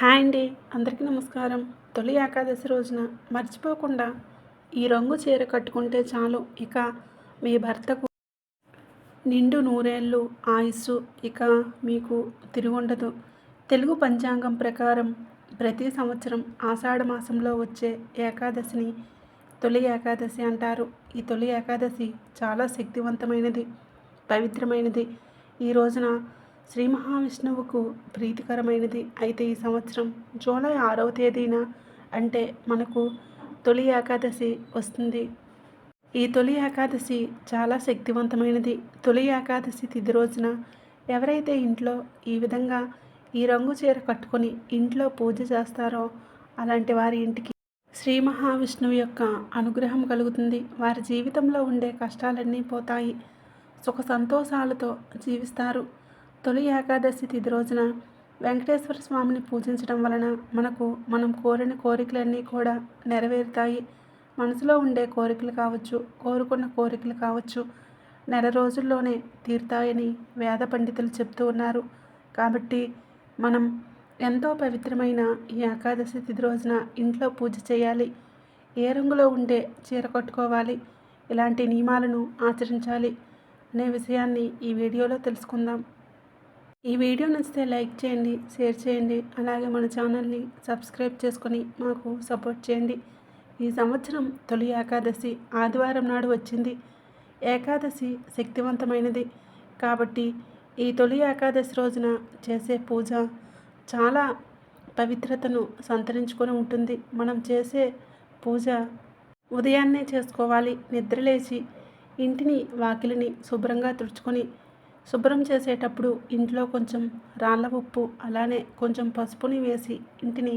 Hi అండి. అందరికీ నమస్కారం. తొలి ఏకాదశి రోజున మర్చిపోకుండా ఈ రంగు చీర కట్టుకుంటే చాలు. ఇక మీ భర్తకు నిండు నూరేళ్ళు ఆయుస్సు. ఇక మీకు తిరుగుండదు. తెలుగు పంచాంగం ప్రకారం ప్రతి సంవత్సరం ఆషాఢ మాసంలో వచ్చే ఏకాదశిని తొలి ఏకాదశి అంటారు. ఈ తొలి ఏకాదశి చాలా శక్తివంతమైనది పవిత్రమైనది. ఈ రోజున శ్రీ మహావిష్ణువుకు ప్రీతికరమైనది. అయితే ఈ సంవత్సరం జూలై ఆరవ తేదీన అంటే మనకు తొలి ఏకాదశి వస్తుంది. ఈ తొలి ఏకాదశి చాలా శక్తివంతమైనది. తొలి ఏకాదశి తిది రోజున ఎవరైతే ఇంట్లో ఈ విధంగా ఈ రంగు చీర కట్టుకొని ఇంట్లో పూజ చేస్తారో అలాంటి వారి ఇంటికి శ్రీ మహావిష్ణువు యొక్క అనుగ్రహం కలుగుతుంది. వారి జీవితంలో ఉండే కష్టాలన్నీ పోతాయి. సుఖ సంతోషాలతో జీవిస్తారు. తొలి ఏకాదశి తిథి రోజున వెంకటేశ్వర స్వామిని పూజించడం వలన మనకు మనం కోరిన కోరికలన్నీ కూడా నెరవేరుతాయి. మనసులో ఉండే కోరికలు కావచ్చు కోరుకున్న కోరికలు కావచ్చు నెల రోజుల్లోనే తీరుతాయని వేద పండితులు చెప్తూ ఉన్నారు. కాబట్టి మనం ఎంతో పవిత్రమైన ఈ ఏకాదశి తిథి రోజున ఇంట్లో పూజ చేయాలి. ఏ రంగులో ఉండే చీర కట్టుకోవాలి. ఇలాంటి నియమాలను ఆచరించాలి. అనే విషయాన్ని ఈ వీడియోలో తెలుసుకుందాం. ఈ వీడియో నచ్చితే లైక్ చేయండి షేర్ చేయండి అలాగే మన ఛానల్ని సబ్స్క్రైబ్ చేసుకొని మాకు సపోర్ట్ చేయండి. ఈ సంవత్సరం తొలి ఏకాదశి ఆదివారం నాడు వచ్చింది. ఏకాదశి శక్తివంతమైనది కాబట్టి ఈ తొలి ఏకాదశి రోజున చేసే పూజ చాలా పవిత్రతను సంతరించుకొని ఉంటుంది. మనం చేసే పూజ ఉదయాన్నే చేసుకోవాలి. నిద్రలేచి ఇంటిని వాకిలిని శుభ్రంగా తుడుచుకొని శుభ్రం చేసేటప్పుడు ఇంట్లో కొంచెం రాళ్ళ ఉప్పు అలానే కొంచెం పసుపుని వేసి ఇంటిని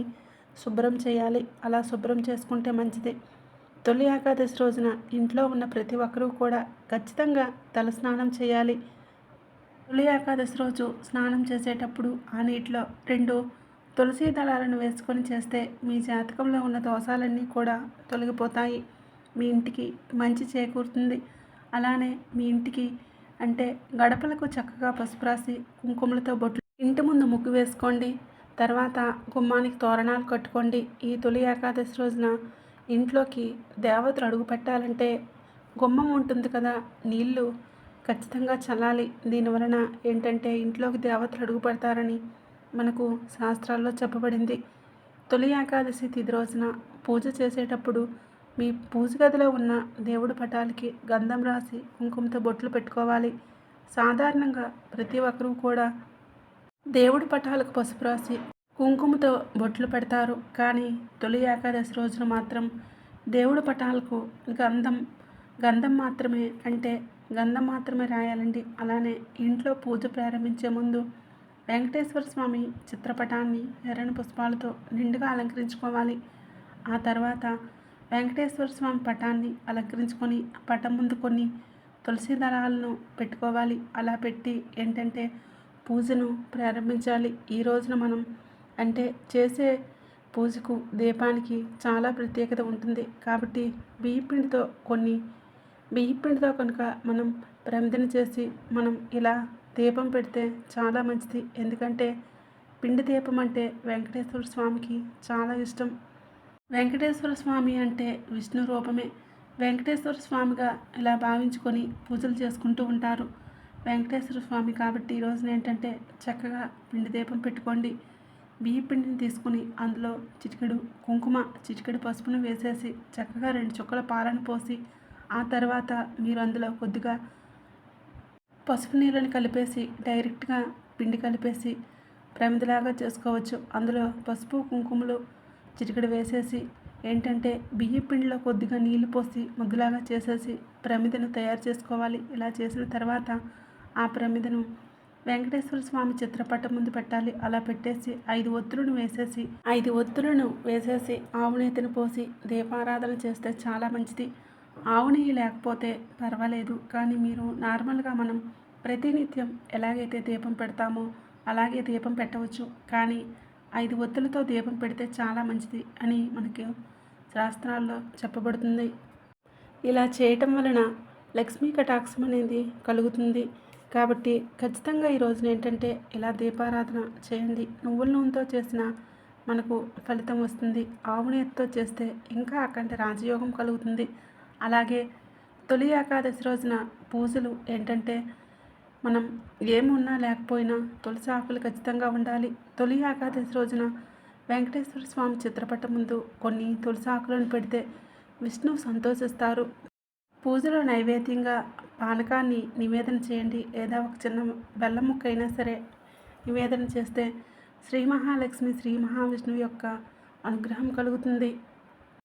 శుభ్రం చేయాలి. అలా శుభ్రం చేసుకుంటే మంచిది. తొలి ఏకాదశి రోజున ఇంట్లో ఉన్న ప్రతి ఒక్కరూ కూడా ఖచ్చితంగా తలస్నానం చేయాలి. తొలి ఏకాదశి రోజు స్నానం చేసేటప్పుడు ఆ నీటిలో రెండు తులసి దళాలను వేసుకొని చేస్తే మీ జాతకంలో ఉన్న దోషాలన్నీ కూడా తొలగిపోతాయి. మీ ఇంటికి మంచి చేకూరుతుంది. అలానే మీ ఇంటికి అంటే గడపలకు చక్కగా పసుపు రాసి కుంకుమలతో బొట్లు ఇంటి ముందు ముగ్గు వేసుకోండి. తర్వాత గుమ్మానికి తోరణాలు కట్టుకోండి. ఈ తొలి ఏకాదశి రోజున ఇంట్లోకి దేవతలు అడుగు పెట్టాలంటే గుమ్మం ఉంటుంది కదా నీళ్ళు ఖచ్చితంగా చల్లాలి. దీనివలన ఏంటంటే ఇంట్లోకి దేవతలు అడుగు పెడతారని మనకు శాస్త్రాల్లో చెప్పబడింది. తొలి ఏకాదశి తిది రోజున పూజ చేసేటప్పుడు మీ పూజ గదిలో ఉన్న దేవుడి పటాలకి గంధం రాసి కుంకుమతో బొట్లు పెట్టుకోవాలి. సాధారణంగా ప్రతి ఒక్కరూ కూడా దేవుడి పటాలకు పసుపు రాసి కుంకుమతో బొట్లు పెడతారు. కానీ తొలి ఏకాదశి రోజున మాత్రం దేవుడి పటాలకు గంధం గంధం మాత్రమే అంటే గంధం మాత్రమే రాయాలండి. అలానే ఇంట్లో పూజ ప్రారంభించే ముందు వెంకటేశ్వర స్వామి చిత్రపటాన్ని ఎర్రని పుష్పాలతో నిండుగా అలంకరించుకోవాలి. ఆ తర్వాత వెంకటేశ్వర స్వామి పటాన్ని అలంకరించుకొని పటం ముందు కొన్ని తులసి దళాలను పెట్టుకోవాలి. అలా పెట్టి ఏంటంటే పూజను ప్రారంభించాలి. ఈ రోజున మనం అంటే చేసే పూజకు దీపానికి చాలా ప్రత్యేకత ఉంటుంది. కాబట్టి బియ్యపిండితో కొన్ని బియ్యపిండితో కనుక మనం ప్రమిదన చేసి మనం ఇలా దీపం పెడితే చాలా మంచిది. ఎందుకంటే పిండి దీపం అంటే వెంకటేశ్వర స్వామికి చాలా ఇష్టం. వెంకటేశ్వర స్వామి అంటే విష్ణు రూపమే. వెంకటేశ్వర స్వామిగా ఇలా భావించుకొని పూజలు చేసుకుంటూ ఉంటారు. వెంకటేశ్వర స్వామి కాబట్టి ఈ రోజున ఏంటంటే చక్కగా పిండి దీపం పెట్టుకోండి. బియ్య పిండిని తీసుకుని అందులో చిటికెడు కుంకుమ చిటికెడు పసుపును వేసేసి చక్కగా రెండు చుక్కల పాలను పోసి ఆ తర్వాత మీరు అందులో కొద్దిగా పసుపు నీళ్ళని కలిపేసి డైరెక్ట్గా పిండి కలిపేసి ప్రమిదలాగా చేసుకోవచ్చు. అందులో పసుపు కుంకుమలు చిటికెడు వేసేసి ఏంటంటే బియ్య పిండిలో కొద్దిగా నీళ్ళు పోసి ముద్దులాగా చేసేసి ప్రమిదను తయారు చేసుకోవాలి. ఇలా చేసిన తర్వాత ఆ ప్రమిదను వెంకటేశ్వర స్వామి చిత్రపటం ముందు పెట్టాలి. అలా పెట్టేసి ఐదు ఒత్తులను వేసేసి ఐదు ఒత్తులను వేసేసి ఆవు నేతిని పోసి దీపారాధన చేస్తే చాలా మంచిది. ఆవు నెయ్యి లేకపోతే పర్వాలేదు. కానీ మీరు నార్మల్గా మనం ప్రతినిత్యం ఎలాగైతే దీపం పెడతామో అలాగే దీపం పెట్టవచ్చు. కానీ ఐదు ఒత్తులతో దీపం పెడితే చాలా మంచిది అని మనకి శాస్త్రాల్లో చెప్పబడుతుంది. ఇలా చేయటం వలన లక్ష్మీ కటాక్షం అనేది కలుగుతుంది. కాబట్టి ఖచ్చితంగా ఈ రోజున ఏంటంటే ఇలా దీపారాధన చేయండి. నువ్వుల నూనెతో చేసిన మనకు ఫలితం వస్తుంది. ఆవు నేతితో చేస్తే ఇంకా అక్కడ రాజయోగం కలుగుతుంది. అలాగే తొలి ఏకాదశి రోజున పూజలు ఏంటంటే మనం ఏమున్నా లేకపోయినా తులసి ఆకులు ఖచ్చితంగా ఉండాలి. తొలి ఏకాదశి రోజున వెంకటేశ్వర స్వామి చిత్రపటం ముందు కొన్ని తులసి ఆకులను పెడితే విష్ణువు సంతోషిస్తారు. పూజలో నైవేద్యంగా పానకాన్ని నివేదన చేయండి. లేదా ఒక చిన్న బెల్లం ముక్క అయినా సరే నివేదన చేస్తే శ్రీ మహాలక్ష్మి శ్రీ మహావిష్ణువు యొక్క అనుగ్రహం కలుగుతుంది.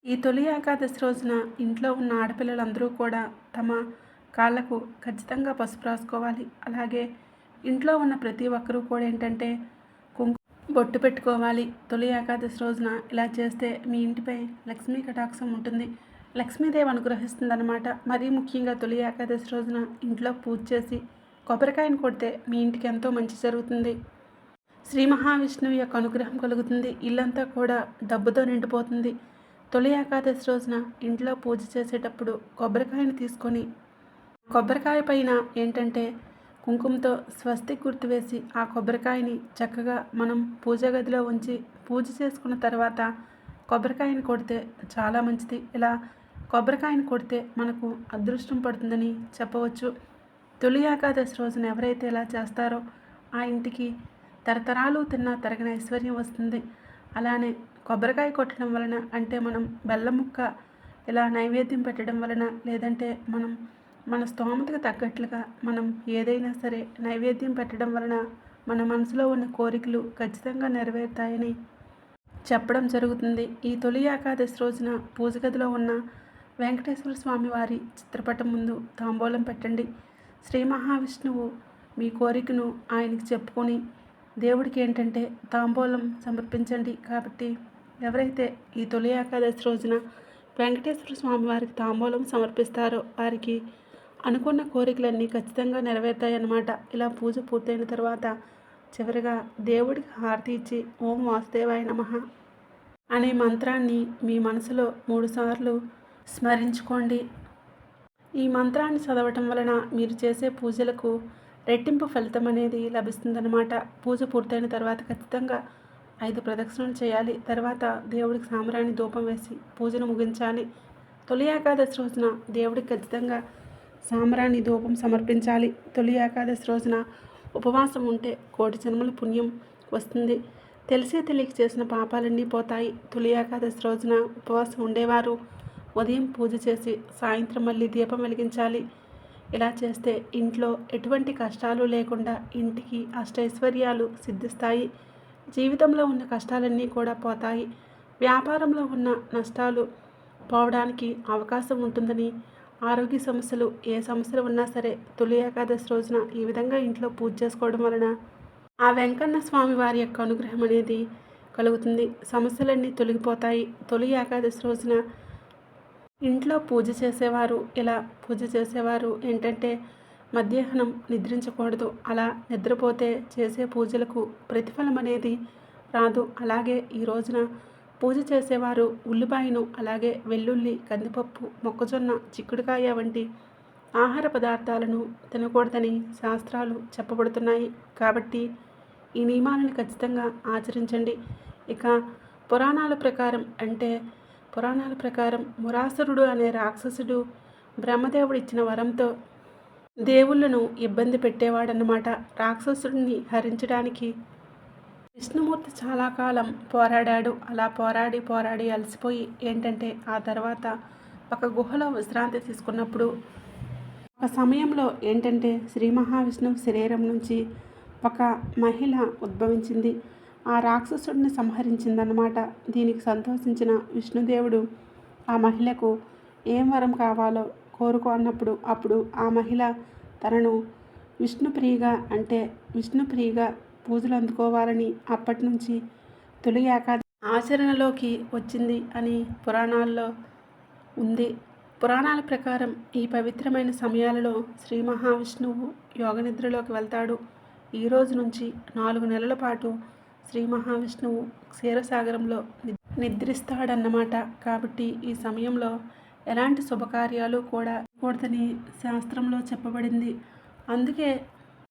ఈ తొలి ఏకాదశి రోజున ఇంట్లో ఉన్న ఆడపిల్లలందరూ కూడా తమ కాళ్ళకు ఖచ్చితంగా పసుపు రాసుకోవాలి. అలాగే ఇంట్లో ఉన్న ప్రతి ఒక్కరూ కూడా ఏంటంటే కుంకు బొట్టు పెట్టుకోవాలి. తొలి ఏకాదశి రోజున ఇలా చేస్తే మీ ఇంటిపై లక్ష్మీ కటాక్షం ఉంటుంది. లక్ష్మీదేవి అనుగ్రహిస్తుందన్నమాట. మరీ ముఖ్యంగా తొలి ఏకాదశి రోజున ఇంట్లో పూజ చేసి కొబ్బరికాయను కొడితే మీ ఇంటికి ఎంతో మంచి జరుగుతుంది. శ్రీ మహావిష్ణువు యొక్క అనుగ్రహం కలుగుతుంది. ఇల్లంతా కూడా డబ్బుతో నిండిపోతుంది. తొలి ఏకాదశి రోజున ఇంట్లో పూజ చేసేటప్పుడు కొబ్బరికాయను తీసుకొని కొబ్బరికాయ పైన ఏంటంటే కుంకుమతో స్వస్తి గుర్తు వేసి ఆ కొబ్బరికాయని చక్కగా మనం పూజ గదిలో ఉంచి పూజ చేసుకున్న తర్వాత కొబ్బరికాయని కొడితే చాలా మంచిది. ఇలా కొబ్బరికాయని కొడితే మనకు అదృష్టం పడుతుందని చెప్పవచ్చు. తొలి ఏకాదశి రోజున ఎవరైతే ఇలా చేస్తారో ఆ ఇంటికి తరతరాలు తిన్న తరగిన ఐశ్వర్యం వస్తుంది. అలానే కొబ్బరికాయ కొట్టడం వలన అంటే మనం బెల్లం ముక్క ఇలా నైవేద్యం పెట్టడం వలన లేదంటే మనం మన స్తోమతకు తగ్గట్లుగా మనం ఏదైనా సరే నైవేద్యం పెట్టడం వలన మన మనసులో ఉన్న కోరికలు ఖచ్చితంగా నెరవేరుతాయని చెప్పడం జరుగుతుంది. ఈ తొలి ఏకాదశి రోజున పూజగదిలో ఉన్న వెంకటేశ్వర స్వామి వారి చిత్రపటం ముందు తాంబూలం పెట్టండి. శ్రీ మహావిష్ణువు మీ కోరికను ఆయనకి చెప్పుకొని దేవుడికి ఏంటంటే తాంబూలం సమర్పించండి కాబట్టి ఎవరైతే ఈ తొలి ఏకాదశి రోజున వెంకటేశ్వర స్వామి వారికి తాంబూలం సమర్పిస్తారో వారికి అనుకున్న కోరికలన్నీ ఖచ్చితంగా నెరవేరుతాయన్నమాట. ఇలా పూజ పూర్తయిన తర్వాత చివరిగా దేవుడికి హారతి ఇచ్చి ఓం వాసుదేవాయ నమః అనే మంత్రాన్ని మీ మనసులో మూడుసార్లు స్మరించుకోండి. ఈ మంత్రాన్ని చదవటం వలన మీరు చేసే పూజలకు రెట్టింపు ఫలితం అనేది లభిస్తుందన్నమాట. పూజ పూర్తయిన తర్వాత ఖచ్చితంగా ఐదు ప్రదక్షిణలు చేయాలి. తర్వాత దేవుడికి సామరాన్ని ధూపం వేసి పూజను ముగించాలి. తొలి ఏకాదశి రోజున దేవుడికి ఖచ్చితంగా సాంబ్రాణి ధూపం సమర్పించాలి. తొలి ఏకాదశి రోజున ఉపవాసం ఉంటే కోటి జన్మల పుణ్యం వస్తుంది. తెలిసే తెలియక చేసిన పాపాలన్నీ పోతాయి. తొలి ఏకాదశి రోజున ఉపవాసం ఉండేవారు. ఉదయం పూజ చేసి సాయంత్రం మళ్ళీ దీపం వెలిగించాలి. ఇలా చేస్తే ఇంట్లో ఎటువంటి కష్టాలు లేకుండా ఇంటికి అష్టైశ్వర్యాలు సిద్ధిస్తాయి. జీవితంలో ఉన్న కష్టాలన్నీ కూడా పోతాయి. వ్యాపారంలో ఉన్న నష్టాలు పోవడానికి అవకాశం ఉంటుందని ఆరోగ్య సమస్యలు ఏ సమస్యలు ఉన్నా సరే తొలి ఏకాదశి రోజున ఈ విధంగా ఇంట్లో పూజ చేసుకోవడం వలన ఆ వెంకన్న స్వామి వారి యొక్క అనుగ్రహం అనేది కలుగుతుంది. సమస్యలన్నీ తొలగిపోతాయి. తొలి ఏకాదశి రోజున ఇంట్లో పూజ చేసేవారు ఇలా పూజ చేసేవారు? ఏంటంటే మధ్యాహ్నం నిద్రించకూడదు. అలా నిద్రపోతే చేసే పూజలకు ప్రతిఫలం అనేది రాదు. అలాగే ఈ రోజున పూజ చేసేవారు ఉల్లిపాయను అలాగే వెల్లుల్లి కందిపప్పు మొక్కజొన్న చిక్కుడుకాయ వంటి ఆహార పదార్థాలను తినకూడదని శాస్త్రాలు చెప్పబడుతున్నాయి. కాబట్టి ఈ నియమాలను ఖచ్చితంగా ఆచరించండి. ఇక పురాణాల ప్రకారం అంటే పురాణాల ప్రకారం మురాసురుడు అనే రాక్షసుడు బ్రహ్మదేవుడు ఇచ్చిన వరంతో దేవుళ్ళను ఇబ్బంది పెట్టేవాడన్నమాట. రాక్షసుడిని హరించడానికి విష్ణుమూర్తి చాలా కాలం పోరాడాడు. అలా పోరాడి పోరాడి అలసిపోయి ఏంటంటే ఆ తర్వాత ఒక గుహలో విశ్రాంతి తీసుకున్నప్పుడు ఒక సమయంలో ఏంటంటే శ్రీ మహావిష్ణువు శరీరం నుంచి ఒక మహిళ ఉద్భవించింది. ఆ రాక్షసుడిని సంహరించిందన్నమాట. దీనికి సంతోషించిన విష్ణుదేవుడు ఆ మహిళకు ఏం వరం కావాలో కోరుకో అన్నప్పుడు అప్పుడు ఆ మహిళ తనను విష్ణుప్రియగా అంటే విష్ణుప్రియగా పూజలు అందుకోవాలని అప్పటి నుంచి తొలి ఏకాదశి ఆచరణలోకి వచ్చింది అని పురాణాల్లో ఉంది. పురాణాల ప్రకారం ఈ పవిత్రమైన సమయాలలో శ్రీ మహావిష్ణువు యోగనిద్రలోకి వెళ్తాడు. ఈ రోజు నుంచి నాలుగు నెలల పాటు శ్రీ మహావిష్ణువు క్షీరసాగరంలో నిద్రిస్తాడన్నమాట. కాబట్టి ఈ సమయంలో ఎలాంటి శుభకార్యాలు కూడా కూడదని శాస్త్రంలో చెప్పబడింది. అందుకే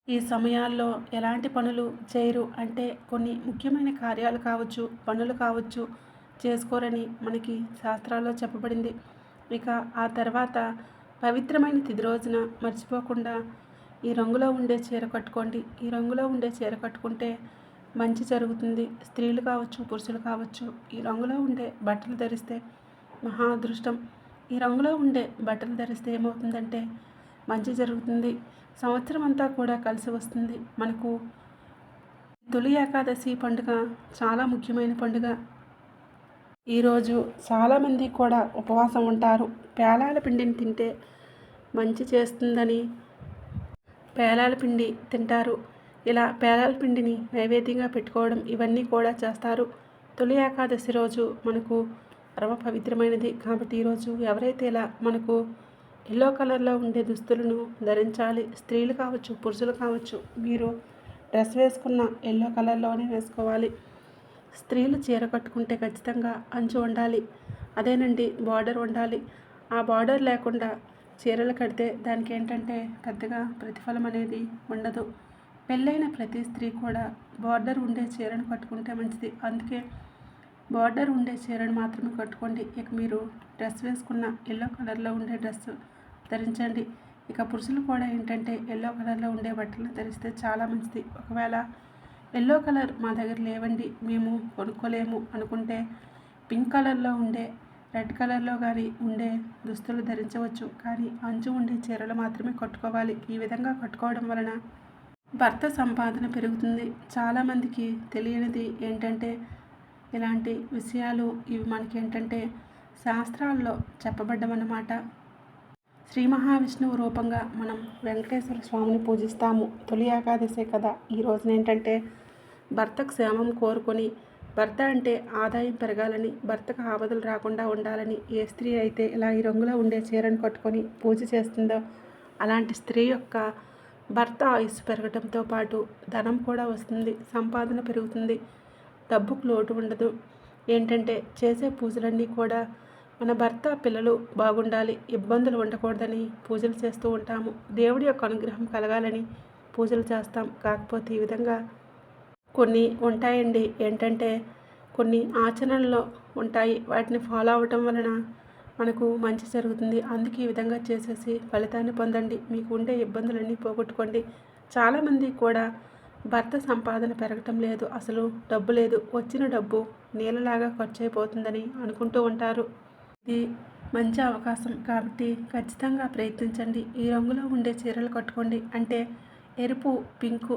ఈ సమయాల్లో ఎలాంటి పనులు చేయరు అంటే కొన్ని ముఖ్యమైన కార్యాలు కావచ్చు పనులు కావచ్చు చేసుకోరని మనకి శాస్త్రాల్లో చెప్పబడింది. ఇక ఆ తర్వాత పవిత్రమైన తిది రోజున మర్చిపోకుండా ఈ రంగులో ఉండే చీర కట్టుకోండి. ఈ రంగులో ఉండే చీర కట్టుకుంటే మంచి జరుగుతుంది. స్త్రీలు కావచ్చు పురుషులు కావచ్చు ఈ రంగులో ఉండే బట్టలు ధరిస్తే మహా అదృష్టం. ఈ రంగులో ఉండే బట్టలు ధరిస్తే ఏమవుతుందంటే మంచి జరుగుతుంది. సంవత్సరం అంతా కూడా కలిసి వస్తుంది. మనకు తొలి ఏకాదశి పండుగ చాలా ముఖ్యమైన పండుగ. ఈరోజు చాలామంది కూడా ఉపవాసం ఉంటారు. పేలాల పిండిని తింటే మంచి చేస్తుందని పేలాల పిండి తింటారు. ఇలా పేలాల పిండిని నైవేద్యంగా పెట్టుకోవడం ఇవన్నీ కూడా చేస్తారు. తొలి ఏకాదశి రోజు మనకు పరమ పవిత్రమైనది. కాబట్టి ఈరోజు ఎవరైతే ఇలా మనకు ఎల్లో కలర్లో ఉండే దుస్తులను ధరించాలి. స్త్రీలు కావచ్చు పురుషులు కావచ్చు మీరు డ్రెస్ వేసుకున్న ఎల్లో కలర్లోనే వేసుకోవాలి. స్త్రీలు చీర కట్టుకుంటే ఖచ్చితంగా అంచు ఉండాలి. అదేనండి బార్డర్ ఉండాలి. ఆ బార్డర్ లేకుండా చీరలు కడితే దానికి ఏంటంటే పెద్దగా ప్రతిఫలం అనేది ఉండదు. పెళ్ళైన ప్రతి స్త్రీ కూడా బార్డర్ ఉండే చీరను కట్టుకుంటే మంచిది. అందుకే బార్డర్ ఉండే చీరను మాత్రమే కట్టుకోండి. ఇక మీరు డ్రెస్ వేసుకున్న ఎల్లో కలర్లో ఉండే డ్రెస్ ధరించండి. ఇక పురుషులు కూడా ఏంటంటే ఎల్లో కలర్లో ఉండే బట్టలను ధరిస్తే చాలా మంచిది. ఒకవేళ ఎల్లో కలర్ మా దగ్గర లేవండి మేము కొనుక్కోలేము అనుకుంటే పింక్ కలర్లో ఉండే రెడ్ కలర్లో కానీ ఉండే దుస్తులు ధరించవచ్చు. కానీ అంచు ఉండే చీరలు మాత్రమే కట్టుకోవాలి. ఈ విధంగా కట్టుకోవడం వలన భర్త సంపాదన పెరుగుతుంది. చాలామందికి తెలియనిది ఏంటంటే ఇలాంటి విషయాలు ఇవి మనకి ఏంటంటే శాస్త్రాల్లో చెప్పబడ్డమన్నమాట. శ్రీ మహావిష్ణువు రూపంగా మనం వెంకటేశ్వర స్వామిని పూజిస్తాము. తొలి ఏకాదశే కదా. ఈ రోజున ఏంటంటే భర్తకు క్షేమం కోరుకొని భర్త అంటే ఆదాయం పెరగాలని భర్తకు ఆపదలు రాకుండా ఉండాలని ఏ స్త్రీ అయితే ఇలా ఈ రంగులో ఉండే చీరను కట్టుకొని పూజ చేస్తుందో అలాంటి స్త్రీ యొక్క భర్త ఆయుస్సు పెరగడంతో పాటు ధనం కూడా వస్తుంది సంపాదన పెరుగుతుంది డబ్బుకు లోటు ఉండదు. ఏంటంటే చేసే పూజలన్నీ కూడా మన భర్త పిల్లలు బాగుండాలి ఇబ్బందులు ఉండకూడదని పూజలు చేస్తూ ఉంటాము. దేవుడి యొక్క అనుగ్రహం కలగాలని పూజలు చేస్తాం. కాకపోతే ఈ విధంగా కొన్ని ఉంటాయండి. ఏంటంటే కొన్ని ఆచరణలో ఉంటాయి. వాటిని ఫాలో అవ్వటం వలన మనకు మంచి జరుగుతుంది. అందుకే ఈ విధంగా చేసేసి ఫలితాన్ని పొందండి. మీకు ఉండే ఇబ్బందులన్నీ పోగొట్టుకోండి. చాలామంది కూడా భర్త సంపాదన పెరగటం లేదు. అసలు డబ్బు లేదు. వచ్చిన డబ్బు నీళ్ళలాగా ఖర్చు అయిపోతుందని అనుకుంటూ ఉంటారు. ఇది మంచి అవకాశం కాబట్టి ఖచ్చితంగా ప్రయత్నించండి. ఈ రంగులో ఉండే చీరలు కట్టుకోండి. అంటే ఎరుపు పింకు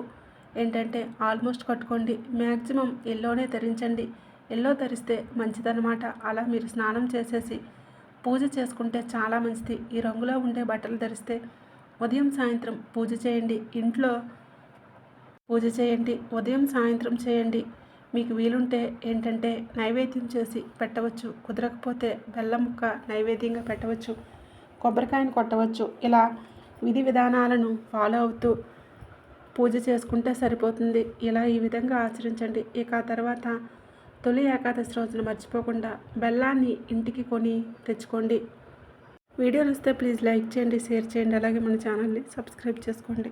ఏంటంటే ఆల్మోస్ట్ కట్టుకోండి. మ్యాక్సిమం ఎల్లోనే ధరించండి. ఎల్లో ధరిస్తే మంచిదన్నమాట. అలా మీరు స్నానం చేసేసి పూజ చేసుకుంటే చాలా మంచిది. ఈ రంగులో ఉండే బట్టలు ధరిస్తే ఉదయం సాయంత్రం పూజ చేయండి. ఇంట్లో పూజ చేయండి. ఉదయం సాయంత్రం చేయండి. మీకు వీలుంటే ఏంటంటే నైవేద్యం చేసి పెట్టవచ్చు. కుదరకపోతే బెల్లం ముక్క నైవేద్యంగా పెట్టవచ్చు. కొబ్బరికాయను కొట్టవచ్చు. ఇలా విధి విధానాలను ఫాలో అవుతూ పూజ చేసుకుంటే సరిపోతుంది. ఇలా ఈ విధంగా ఆచరించండి. ఇక తర్వాత తొలి ఏకాదశి రోజున మర్చిపోకుండా బెల్లాన్ని ఇంటికి కొని తెచ్చుకోండి. వీడియో వస్తే ప్లీజ్ లైక్ చేయండి షేర్ చేయండి. అలాగే మన ఛానల్ని సబ్స్క్రైబ్ చేసుకోండి.